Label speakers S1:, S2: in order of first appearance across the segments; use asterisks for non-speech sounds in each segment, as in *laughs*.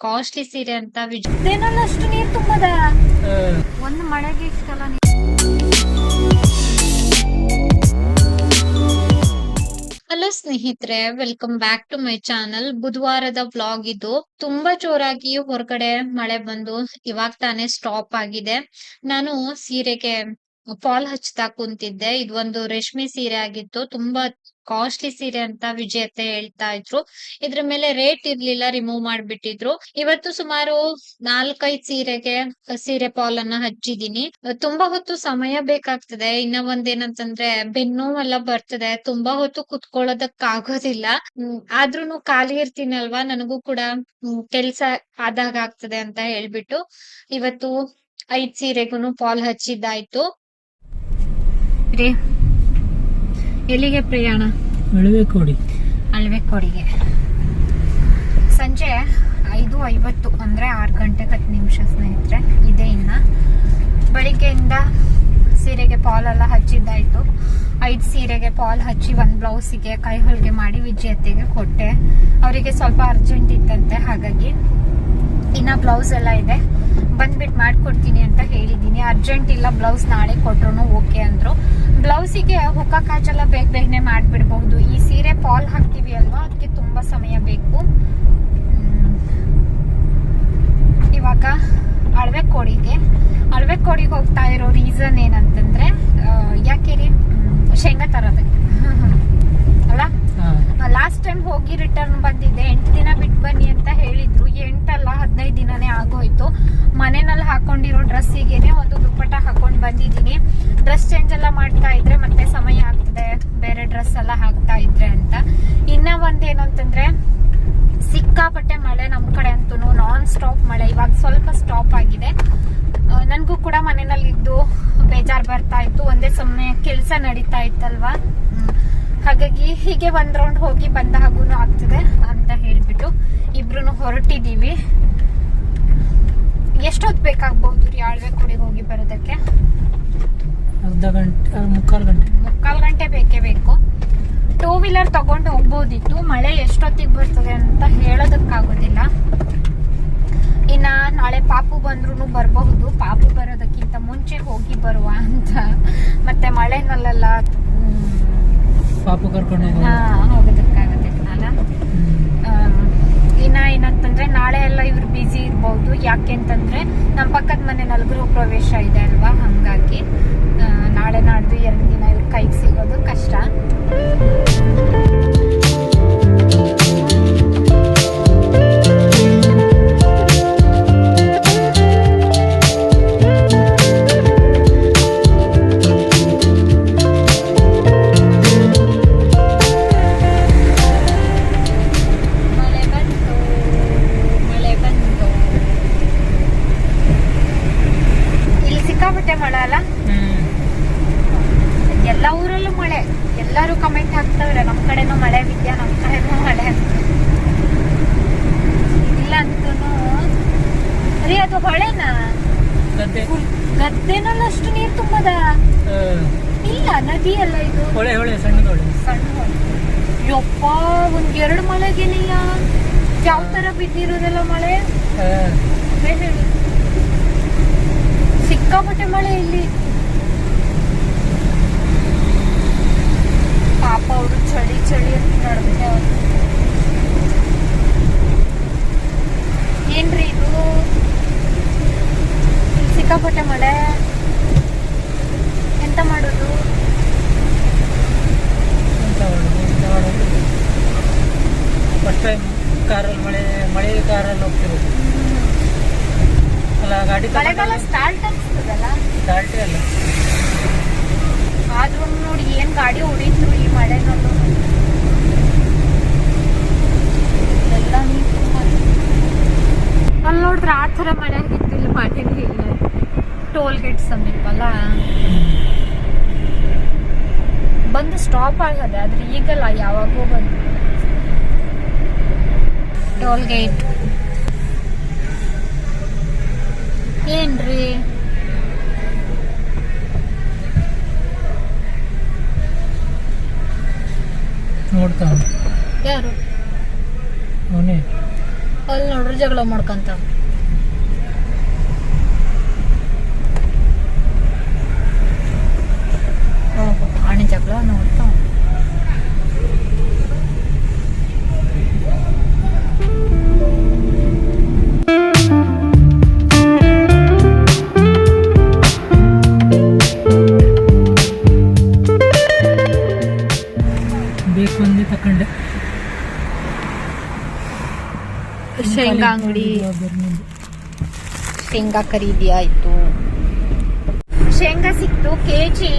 S1: Costly ಸೀರೆ ಅಂತ
S2: ಅಷ್ಟು ನೀರ್ ತುಂಬದ? ಒಂದು ಮಳೆಗೆ ಇಷ್ಟಲ್ಲ.
S1: ಹಲೋ ಸ್ನೇಹಿತರೆ welcome back to my channel ಬುಧವಾರದ vlog ಇದು. ತುಂಬಾ ಜೋರಾಗಿ ಹೊರಗಡೆ ಮಳೆ ಬಂದು ಇವಾಗ ತಾನೇ ಸ್ಟಾಪ್ ಆಗಿದೆ. ನಾನು ಸೀರೆಗೆ ಫಾಲ್ ಹಚ್ತಾ ಕುಂತಿದ್ದೆ. ಇದು ಒಂದು ರೇಷ್ಮೆ ಸೀರೆ ಆಗಿತ್ತು. ತುಂಬಾ ಕಾಸ್ಟ್ಲಿ ಸೀರೆ ಅಂತ ವಿಜೇತೆ ಹೇಳ್ತಾ ಇದ್ರು. ಇದ್ರ ಮೇಲೆ ರೇಟ್ ಇರ್ಲಿಲ್ಲ ರಿಮೂವ್ ಮಾಡ್ಬಿಟ್ಟಿದ್ರು. ಇವತ್ತು ಸುಮಾರು ನಾಲ್ಕೈದು ಸೀರೆಗೆ, ಸೀರೆ ಪಾಲ್ ಅನ್ನ ಹಚ್ಚಿದೀನಿ ತುಂಬಾ ಹೊತ್ತು ಸಮಯ ಬೇಕಾಗ್ತದೆ. ಇನ್ನ ಒಂದೇನಂತಂದ್ರೆ, ಬೆನ್ನು ಎಲ್ಲ ಬರ್ತದೆ. ತುಂಬಾ ಹೊತ್ತು ಕುತ್ಕೊಳ್ಳೋದಕ್ ಆಗೋದಿಲ್ಲ ಆದ್ರೂನು ಖಾಲಿ ಇರ್ತೀನಲ್ವಾ? ನನಗೂ ಕೂಡ ಕೆಲ್ಸ ಆದಾಗ ಆಗ್ತದೆ ಅಂತ ಹೇಳ್ಬಿಟ್ಟು ಇವತ್ತು ಐದ್ ಸೀರೆಗೂನು ಪಾಲ್ ಹಚ್ಚಿದ್ದಾಯ್ತು.
S2: ರೀ ಎಲ್ಲಿಗೆ ಪ್ರಯಾಣ
S3: ಅಳವೆಕೋಡಿ. ಅಳವೆಕೋಡಿಗೆ.
S2: ಅಳ್ವೆಕೋಡಿಗೆ ಸಂಜೆ ಐದು ಐವತ್ತು ಅಂದ್ರೆ ಆರು ಗಂಟೆಗೆ ಹತ್ತು ನಿಮಿಷ ಸ್ನೇಹಿತರೆ ಇದೆ ಇನ್ನ. ಬೆಳಿಗ್ಗೆಯಿಂದ ಸೀರೆಗೆ ಪಾಲ್ ಎಲ್ಲ ಹಚ್ಚಿದ್ದಾಯ್ತು. ಐದು ಸೀರೆಗೆ ಪಾಲ್ ಹಚ್ಚಿ ಒಂದು ಬ್ಲೌಸಿಗೆ ಕೈ ಹೊಲಿಗೆ ಮಾಡಿ ವಿಜಯತೆಗೆ ಕೊಟ್ಟೆ. ಅವರಿಗೆ ಸ್ವಲ್ಪ ಅರ್ಜೆಂಟ್ ಇತ್ತಂತೆ ಹಾಗಾಗಿ ಇನ್ನ ಬ್ಲೌಸ್ ಎಲ್ಲ ಇದೆ. ಬಂದ್ಬಿಟ್ಟು ಮಾಡ್ಕೊಡ್ತೀನಿ ಅಂತ ಹೇಳಿದ್ದೀನಿ. ಅರ್ಜೆಂಟ್ ಇಲ್ಲ ಬ್ಲೌಸ್ ನಾಳೆ ಕೊಟ್ರು ಓಕೆ ಅಂದ್ರು. ಬ್ಲೌಸಿಗೆ ಹುಕ್ಕ ಕಾಚೆಲ್ಲ ಬೇಗ ಬೇಗನೆ ಮಾಡ್ಬಿಡ್ಬಹುದು. ಈ ಸೀರೆ ಪಾಲ್ ಹಾಕ್ತೀವಿ ಅಲ್ವಾ? ಅದಕ್ಕೆ ತುಂಬಾ ಸಮಯ ಬೇಕು. ಇವಾಗ ಅಳವೆ ಕೋಡಿಗೆ. ಅಳವೆ ಕೋಡಿಗೆ ಹೋಗ್ತಾ ಇರೋ ರೀಸನ್ ಏನಂತಂದ್ರೆ ಯಾಕೆ ರೀ? ಶೇಂಗಾ ತರೋದಕ್ಕೆ. *laughs* ಅಲ್ಲ? ಲಾಸ್ಟ್ ಟೈಮ್ ಹೋಗಿ ರಿಟರ್ನ್ ಬಂದಿದ್ದೆ ಎಂಟು ದಿನ ಬಿಟ್ಟು ಬನ್ನಿ ಅಂತ ಹೇಳಿದ್ರು ಎಂಟಲ್ಲ ಹದಿನೈದು ದಿನನೇ ಆಗೋಯ್ತು ಮನೆಯಲ್ಲಿ ಹಾಕೊಂಡಿರೋ ಡ್ರೆಸ್ಸಿಗೆನೆ ಒಂದು ದುಪ್ಪಟ್ಟ ಹಾಕೊಂಡು ಬಂದಿದ್ದೀನಿ ಡ್ರೆಸ್ ಚೇಂಜ್ ಎಲ್ಲ ಮಾಡ್ತಾ ಇದ್ರೆ ಮತ್ತೆ ಸಮಯ ಆಗ್ತದೆ ಬೇರೆ ಡ್ರೆಸ್ ಎಲ್ಲ ಹಾಕ್ತಾ ಇದ್ರೆ ಅಂತ ಇನ್ನ ಒಂದೇನು ಅಂತಂದ್ರೆ ಸಿಕ್ಕಾಪಟ್ಟೆ ಮಳೆ ನಮ್ ಕಡೆ ಅಂತೂ ನಾನ್ ಸ್ಟಾಪ್ ಮಳೆ. ಇವಾಗ ಸ್ವಲ್ಪ ಸ್ಟಾಪ್ ಆಗಿದೆ. ನನಗೂ ಕೂಡ ಮನೆಯಲ್ಲಿ ಇದ್ದು ಬೇಜಾರ್ ಬರ್ತಾ ಇತ್ತು. ಒಂದೇ ಸಮಯ ಕೆಲಸ ನಡೀತಾ ಇತ್ತಲ್ವಾ. ಹಾಗಾಗಿ ಹೀಗೆ ಒಂದ್ ರೌಂಡ್ ಹೋಗಿ ಬಂದ ಹಾಗೂ ಆಗ್ತದೆ ಅಂತ ಹೇಳ್ಬಿಟ್ಟು ಇಬ್ರು ಹೊರಟಿದೀವಿ. ಎಷ್ಟೊತ್ತು ಬೇಕಾಗ್ಬಹುದು ರೀ ಆಳ್ವೆ ಕೊಡಿಗೆ ಹೋಗಿ ಬರೋದಕ್ಕೆ?
S3: ಅರ್ಧ ಗಂಟೆ ಮುಕ್ಕಾಲು ಗಂಟೆ.
S2: ಮುಕ್ಕಾಲ್ ಗಂಟೆ ಬೇಕೇ ಬೇಕು. ವೀಲರ್ ತಗೊಂಡು ಹೋಗ್ಬೋದಿತ್ತು. ಮಳೆ ಎಷ್ಟೊತ್ತಿಗೆ ಬರ್ತದೆ ಅಂತ ಹೇಳೋದಕ್ಕಾಗೋದಿಲ್ಲ. ಇನ್ನ ನಾಳೆ ಪಾಪು ಬಂದ್ರು ಬರಬಹುದು. ಪಾಪು ಬರೋದಕ್ಕಿಂತ ಮುಂಚೆ ಹೋಗಿ ಬರುವ ಅಂತ. ಮತ್ತೆ ಮಳೆನಲ್ಲೆಲ್ಲ
S3: ಪಾಪು ಕರ್ಕೊಂಡು
S2: ಹೋಗೋದಕ್ಕಾಗೋದಿಲ್ಲ ಇನ್ನ ಏನಂತಂದ್ರೆ ನಾಳೆ ಎಲ್ಲ ಇವ್ರು ಬ್ಯುಸಿ ಇರ್ಬೋದು. ಯಾಕೆ ಅಂತಂದ್ರೆ ನಮ್ಮ ಪಕ್ಕದ ಮನೆ ನಲ್ಗರು ಪ್ರವೇಶ ಇದೆ ಅಲ್ವಾ? ಹಂಗಾಗಿ ನಾಳೆ ನಾಡ್ದು ಎರಡು ಬಿದ್ದಿರೋದೆಲ್ಲ ಮಳೆ? ಸಿಕ್ಕಾಪಟ್ಟೆ ಮಳೆ ಇಲ್ಲಿ. ಪಾಪ ಅವರು ಚಳಿ ಚಳಿ ಅಂತ ನಡೆದಿದೆ ಅವ್ರು. ಏನ್ರಿ ಇದು? ಸಿಕ್ಕಾಪಟ್ಟೆ ಮಳೆ. ಎಂತ ಮಾಡೋದು?
S3: ಫಸ್ಟ್ ಟೈಮ್ ಕಾರಲ್ಲಿ ಮಳೆ ಕಾರಲ್ಲಿ ಹೋಗ್ತಿರೋದು. ಅಲ್ಲ ಗಾಡಿ
S2: ಸ್ಟಾರ್ಟ್ ಅನ್ಸ್ತದಲ್ಲ?
S3: ದಾಲ್ಟಿ ಅಲ್ಲ.
S2: ಆದ್ರೂ ನೋಡಿ ಏನು ಗಾಡಿ ಹೊಡಿತು ಈ ಮಳೆನಲ್ಲೂ ಎಲ್ಲ ನೀರು. ಅಲ್ಲಿ ನೋಡಿದ್ರೆ ಆ ಥರ ಮಳೆ ಆಗಿತ್ತು ಇಲ್ಲಿ ಮಾಡಿದ್ವಿ ಇಲ್ಲ. ಟೋಲ್ ಗೇಟ್ ಸಮೀಪ ಅಲ್ಲ ಬಂದು ಸ್ಟಾಪ್ ಆಗದೆ ಆದ್ರೆ ಈಗಲ್ಲ ಯಾವಾಗೋ ಬಂದು. ಟೋಲ್ ಗೇಟ್ ಏನ್ರಿ?
S3: ನೋಡ್ತಾ
S2: ಯಾರು?
S3: ಅವನೇ.
S2: ಅಲ್ಲಿ ನೋಡ್ರಿ ಜಗಳ
S3: ಮಾಡ್ಕೊಂತ. ಶೇಂಗಾ ಶೇಂಗಾ ಖರೀದಿ ಆಯ್ತು ಶೇಂಗಾ ಸಿಕ್ತು, ಕೆಜಿ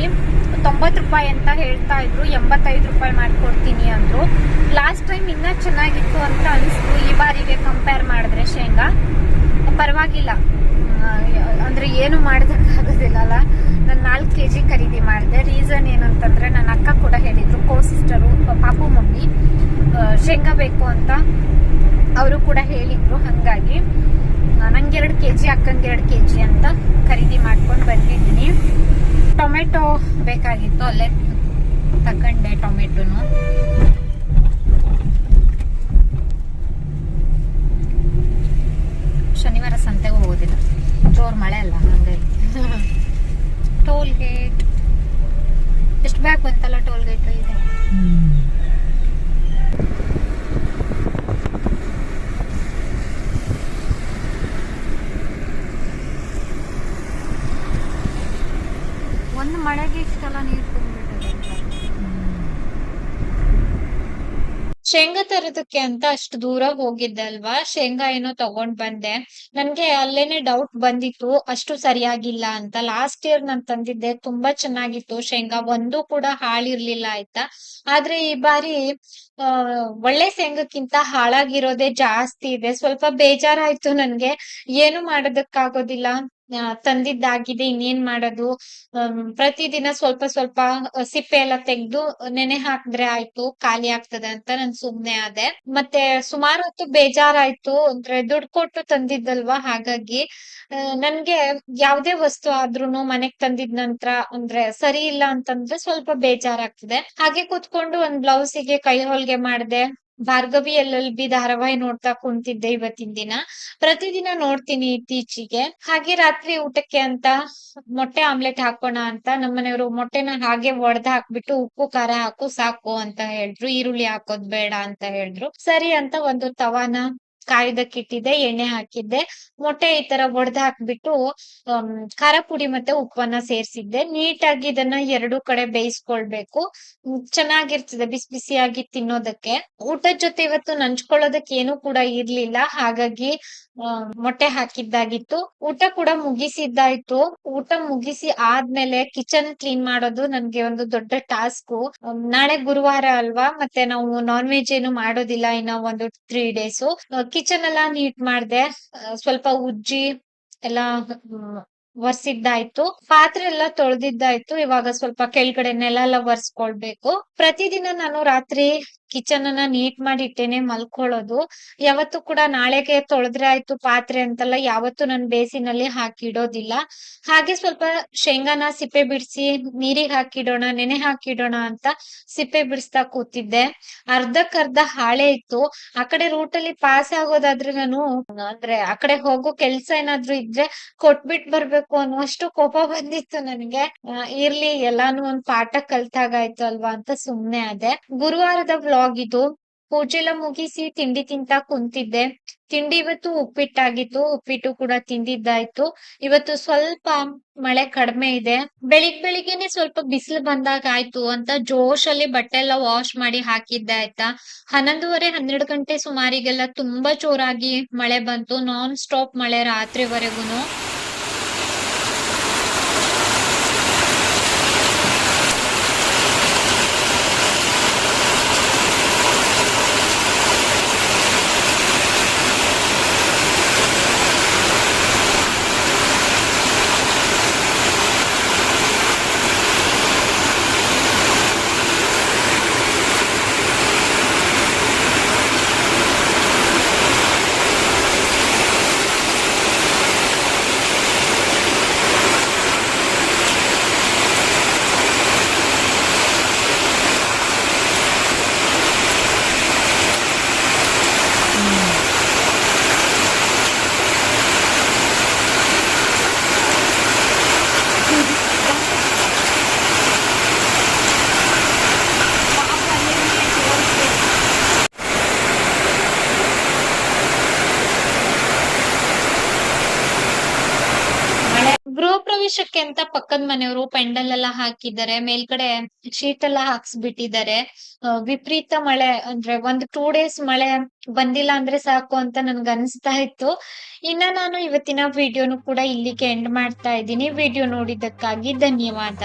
S3: ತೊಂಬತ್ತು ರೂಪಾಯಿ ಅಂತ ಹೇಳ್ತಾ ಇದ್ರು, ಎಂಬತ್ತೈದು ರೂಪಾಯಿ ಮಾಡ್ಕೊಡ್ತೀನಿ ಅಂದ್ರು. ಲಾಸ್ಟ್ ಟೈಮ್ ಇನ್ನ ಚೆನ್ನಾಗಿತ್ತು ಅಂತ ಅನಿಸ್ತು, ಈ ಬಾರಿಗೆ ಕಂಪೇರ್ ಮಾಡಿದ್ರೆ ಶೇಂಗಾ. ಪರವಾಗಿಲ್ಲ. ಅಂದ್ರೆ ಏನು ಮಾಡೋದಕ್ಕಾಗೋದಿಲ್ಲ ಅಲ್ಲ ನಾನು ನಾಲ್ಕು ಕೆ ಜಿ ಖರೀದಿ ಮಾಡಿದೆ. ರೀಸನ್ ಏನಂತಂದ್ರೆ ನನ್ನ ಅಕ್ಕ ಕೂಡ ಹೇಳಿದ್ರು ಕೋ ಸಿಸ್ಟರು ಪಾಪು, ಮಮ್ಮಿ ಶೇಂಗಾ ಬೇಕು ಅಂತ. ಅವರು ಕೂಡ ಹೇಳಿದ್ರು ಹಂಗಾಗಿ. ನಂಗೆ ಎರಡು ಕೆ ಜಿ ಅಕ್ಕಂಗೆ ಎರಡು ಕೆ ಜಿ ಅಂತ ಖರೀದಿ ಮಾಡ್ಕೊಂಡು ಬಂದಿದ್ದೀನಿ. ಟೊಮೆಟೊ ಬೇಕಾಗಿತ್ತು ಅಲ್ಲೇ ತಗೊಂಡೆ ಟೊಮೆಟೊನು ಶನಿವಾರ ಸಂತೆಗೆ ಹೋಗೋದಿಲ್ಲ ಜೋರ್ ಮಳೆ ಅಲ್ಲ ಹಂಗಾಗಿ ಟೋಲ್ ಗೇಟ್ ಎಷ್ಟು ಬ್ಯಾಗ್ ಬಂತಲ್ಲ ಟೋಲ್ ಗೇಟ್ ಇದೆ ಒಂದು ಮಳೆಗೆ ಇಷ್ಟೆಲ್ಲ ನೀರು
S2: ಶೇಂಗಾ ತರೋದಕ್ಕೆ ಅಂತ ಅಷ್ಟು ದೂರ ಹೋಗಿದ್ದೆ ಅಲ್ವಾ? ಶೇಂಗಾ ಏನೋ ತಗೊಂಡ್ ಬಂದೆ. ನನ್ಗೆ ಅಲ್ಲೇನೆ ಡೌಟ್ ಬಂದಿತ್ತು, ಅಷ್ಟು ಸರಿಯಾಗಿಲ್ಲ ಅಂತ. ಲಾಸ್ಟ್ ಇಯರ್ ನಾನ್ ತಂದಿದ್ದೆ, ತುಂಬಾ ಚೆನ್ನಾಗಿತ್ತು ಶೇಂಗಾ. ಒಂದು ಕೂಡ ಹಾಳಿರ್ಲಿಲ್ಲ ಆಯ್ತಾ? ಆದ್ರೆ ಈ ಬಾರಿ ಒಳ್ಳೆ ಶೇಂಗಕ್ಕಿಂತ ಹಾಳಾಗಿರೋದೇ ಜಾಸ್ತಿ ಇದೆ. ಸ್ವಲ್ಪ ಬೇಜಾರಾಯ್ತು ನನ್ಗೆ. ಏನು ಮಾಡೋದಕ್ಕಾಗೋದಿಲ್ಲ. ತಂದಿದ್ದಾಗಿದೆ, ಇನ್ನೇನ್ ಮಾಡೋದು? ಪ್ರತಿದಿನ ಸ್ವಲ್ಪ ಸ್ವಲ್ಪ ಸಿಪ್ಪೆ ಎಲ್ಲ ತೆಗ್ದು ನೆನೆ ಹಾಕಿದ್ರೆ ಆಯ್ತು, ಖಾಲಿ ಆಗ್ತದೆ ಅಂತ ನನ್ ಸುಮ್ನೆ ಆದೆ. ಮತ್ತೆ ಸುಮಾರು ಹೊತ್ತು ಬೇಜಾರಾಯ್ತು, ಅಂದ್ರೆ ದುಡ್ಡು ಕೊಟ್ಟು ತಂದಿದ್ದಲ್ವಾ? ಹಾಗಾಗಿ ನನ್ಗೆ ಯಾವ್ದೇ ವಸ್ತು ಆದ್ರೂನು ಮನೆಗ್ ತಂದಿದ್ ನಂತರ ಅಂದ್ರೆ ಸರಿ ಇಲ್ಲ ಅಂತಂದ್ರೆ ಸ್ವಲ್ಪ ಬೇಜಾರಾಗ್ತದೆ. ಹಾಗೆ ಕೂತ್ಕೊಂಡು ಒಂದ್ ಬ್ಲೌಸಿಗೆ ಕೈ ಹೊಲ್ಗೆ ಮಾಡ್ದೆ. ಭಾರ್ಗವಿ ಎಲ್ ಎಲ್ ಬಿ ಧಾರಾವಾಹಿ ನೋಡ್ತಾ ಕುಂತಿದ್ದೆ ಇವತ್ತಿನ ದಿನ. ಪ್ರತಿದಿನ ನೋಡ್ತೀನಿ ಇತ್ತೀಚೆಗೆ. ಹಾಗೆ ರಾತ್ರಿ ಊಟಕ್ಕೆ ಅಂತ ಮೊಟ್ಟೆ ಆಮ್ಲೆಟ್ ಹಾಕೋಣ ಅಂತ ನಮ್ಮನೆಯವರು ಮೊಟ್ಟೆನ ಹಾಗೆ ಒಡೆದ್ ಹಾಕ್ಬಿಟ್ಟು ಉಪ್ಪು, ಖಾರ ಹಾಕು, ಸಾಕು ಅಂತ ಹೇಳಿದ್ರು. ಈರುಳ್ಳಿ ಹಾಕೋದ್ ಬೇಡ ಅಂತ ಹೇಳಿದ್ರು. ಸರಿ ಅಂತ ಒಂದು ತವಾನ ಕಾಯ್ದಕ್ಕಿಟ್ಟಿದ್ದೆ ಎಣ್ಣೆ ಹಾಕಿದ್ದೆ. ಮೊಟ್ಟೆ ಈ ತರ ಒಡೆದ್ ಹಾಕ್ಬಿಟ್ಟು ಖಾರ ಪುಡಿ ಮತ್ತೆ ಉಪ್ಪನ್ನ ಸೇರ್ಸಿದ್ದೆ. ನೀಟಾಗಿ ಇದನ್ನ ಎರಡು ಕಡೆ ಬೇಯಿಸ್ಕೊಳ್ಬೇಕು. ಚೆನ್ನಾಗಿರ್ತದೆ ಬಿಸಿ ಬಿಸಿಯಾಗಿ ತಿನ್ನೋದಕ್ಕೆ. ಊಟದ ಜೊತೆ ಇವತ್ತು ನಂಚ್ಕೊಳ್ಳೋದಕ್ಕೆ ಏನು ಕೂಡ ಇರ್ಲಿಲ್ಲ. ಹಾಗಾಗಿ ಮೊಟ್ಟೆ ಹಾಕಿದ್ದಾಗಿತ್ತು. ಊಟ ಕೂಡ ಮುಗಿಸಿದ್ದಾಯ್ತು. ಊಟ ಮುಗಿಸಿ ಆದ್ಮೇಲೆ ಕಿಚನ್ ಕ್ಲೀನ್ ಮಾಡೋದು ನನ್ಗೆ ಒಂದು ದೊಡ್ಡ ಟಾಸ್ಕ್. ನಾಳೆ ಗುರುವಾರ ಅಲ್ವಾ? ಮತ್ತೆ ನಾವು ನಾನ್ ವೆಜ್ ಏನು ಮಾಡೋದಿಲ್ಲ ಇನ್ನ ಒಂದು ತ್ರೀ ಡೇಸ್ ಕಿಚನ್ ಎಲ್ಲ ನೀಟ್ ಮಾಡ್ದೆ. ಸ್ವಲ್ಪ ಉಜ್ಜಿ ಎಲ್ಲ ಒರ್ಸಿದ್ದಾಯ್ತು. ಪಾತ್ರೆ ಎಲ್ಲ ತೊಳೆದಿದ್ದಾಯ್ತು. ಇವಾಗ ಸ್ವಲ್ಪ ಕೆಳಗಡೆ ನೆಲ ಎಲ್ಲ ಒರ್ಸ್ಕೊಳ್ಬೇಕು. ಪ್ರತಿದಿನ ನಾನು ರಾತ್ರಿ ಕಿಚನ್ ಅನ್ನ ನೀಟ್ ಮಾಡಿ ಇಟ್ಟೇನೆ ಮಲ್ಕೊಳ್ಳೋದು. ಯಾವತ್ತು ಕೂಡ ನಾಳೆಗೆ ತೊಳೆದ್ರೆ ಆಯ್ತು ಪಾತ್ರೆ ಅಂತಲ್ಲ ಯಾವತ್ತು ನನ್ ಬೇಸಿನಲ್ಲಿ ಹಾಕಿಡೋದಿಲ್ಲ ಹಾಗೆ ಸ್ವಲ್ಪ ಶೇಂಗಾನ ಸಿಪ್ಪೆ ಬಿಡಿಸಿ ನೀರಿಗೆ ಹಾಕಿಡೋಣ, ನೆನೆ ಹಾಕಿಡೋಣ ಅಂತ ಸಿಪ್ಪೆ ಬಿಡಿಸ್ತಾ ಕೂತಿದ್ದೆ. ಅರ್ಧಕ್ಕರ್ಧ ಹಾಳೆ ಇತ್ತು. ಆ ಕಡೆ ರೂಟ್ ಪಾಸ್ ಆಗೋದಾದ್ರೆ ನಾನು, ಅಂದ್ರೆ ಆ ಕಡೆ ಹೋಗೋ ಕೆಲ್ಸ ಏನಾದ್ರು ಇದ್ರೆ ಕೊಟ್ಬಿಟ್ ಬರ್ಬೇಕು ಅನ್ನುವಷ್ಟು ಕೋಪ ಬಂದಿತ್ತು ನನ್ಗೆ. ಇರ್ಲಿ, ಎಲ್ಲಾನು ಒಂದ್ ಪಾಠ ಕಲ್ತಾಗಾಯ್ತು ಅಲ್ವಾ ಅಂತ ಸುಮ್ನೆ ಅದೇ ಗುರುವಾರದ ವ್ಲಾಗ್ ಇದು ಪೂಜೆ ಎಲ್ಲ ಮುಗಿಸಿ ತಿಂಡಿ ತಿಂತಾ ಕುಂತಿದ್ದೆ. ತಿಂಡಿ ಇವತ್ತು ಉಪ್ಪಿಟ್ಟಾಗಿತ್ತು, ಉಪ್ಪಿಟ್ಟು ಕೂಡ ತಿಂದಿದ್ದಾಯ್ತು. ಇವತ್ತು ಸ್ವಲ್ಪ ಮಳೆ ಕಡಿಮೆ ಇದೆ. ಬೆಳಿಗ್ ಬೆಳಿಗ್ಗೆನೆ ಸ್ವಲ್ಪ ಬಿಸಿಲು ಬಂದಾಗ ಆಯ್ತು ಅಂತ ಜೋಶಲ್ಲಿ ಬಟ್ಟೆ ಎಲ್ಲ ವಾಶ್ ಮಾಡಿ ಹಾಕಿದ್ದೆ ಆಯ್ತಾ. ಹನ್ನೊಂದುವರೆ, ಹನ್ನೆರಡು ಗಂಟೆ ಸುಮಾರಿಗೆಲ್ಲ ತುಂಬಾ ಜೋರಾಗಿ ಮಳೆ ಬಂತು. ನಾನ್ ಸ್ಟಾಪ್ ಮಳೆ ರಾತ್ರಿವರೆಗೂನು. ಗೃಹ ಪ್ರವೇಶಕ್ಕೆ ಅಂತ ಪಕ್ಕದ ಮನೆಯವರು ಪೆಂಡಲ್ ಎಲ್ಲ ಹಾಕಿದ್ದಾರೆ, ಮೇಲ್ಗಡೆ ಶೀಟ್ ಎಲ್ಲ ಹಾಕ್ಸ್ಬಿಟ್ಟಿದ್ದಾರೆ ವಿಪರೀತ ಮಳೆ, ಅಂದ್ರೆ ಒಂದ್ ಟೂ ಡೇಸ್ ಮಳೆ ಬಂದಿಲ್ಲ ಅಂದ್ರೆ ಸಾಕು ಅಂತ ನನ್ಗೆ ಅನಿಸ್ತಾ ಇತ್ತು. ಇನ್ನ ನಾನು ಇವತ್ತಿನ ವಿಡಿಯೋನು ಕೂಡ ಇಲ್ಲಿಗೆ ಎಂಡ್ ಮಾಡ್ತಾ ಇದ್ದೀನಿ. ವಿಡಿಯೋ ನೋಡಿದ್ದಕ್ಕಾಗಿ ಧನ್ಯವಾದ.